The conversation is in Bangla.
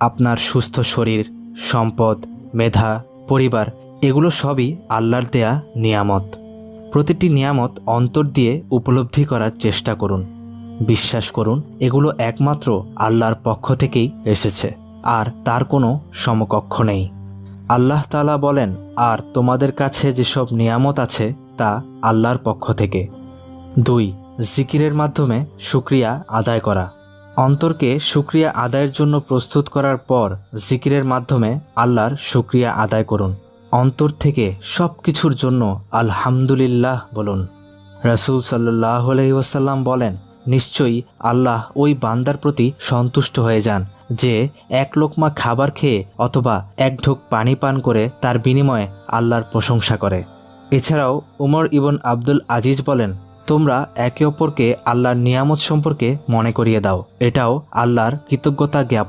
আপনার সুস্থ শরীর, সম্পদ, মেধা, পরিবার, এগুলো সবই আল্লাহর দেয়া নিয়ামত। প্রতিটি নিয়ামত অন্তর দিয়ে উপলব্ধি করার চেষ্টা করুন। বিশ্বাস করুন, এগুলো একমাত্র আল্লাহর পক্ষ থেকেই এসেছে, আর তার কোনো সমকক্ষ নেই। আল্লাহ তালা বলেন, আর তোমাদের কাছে যেসব নিয়ামত আছে, তা আল্লাহর পক্ষ থেকে। দুই, জিকিরের মাধ্যমে শুক্রিয়া আদায় করা। অন্তরকে শুক্রিয়া আদায়ের জন্য প্রস্তুত করার পর জিকিরের মাধ্যমে আল্লাহর শুক্রিয়া আদায় করুন। অন্তর থেকে সব কিছুর জন্য আলহামদুলিল্লাহ বলুন। রাসূল সাল্লাহ আলহিউসাল্লাম বলেন, নিশ্চয়ই আল্লাহ ওই বান্দার প্রতি সন্তুষ্ট হয়ে যান যে এক লোকমা খাবার খেয়ে অথবা এক ঢোক পানি পান করে তার বিনিময়ে আল্লাহর প্রশংসা করে। এছাড়াও উমর ইবন আব্দুল আজিজ বলেন তোমরা একে অপরকে আল্লাহর নিয়ামত সম্পর্কে মনে করিয়ে দাও। এটাও আল্লাহর কৃতজ্ঞতা জ্ঞাপন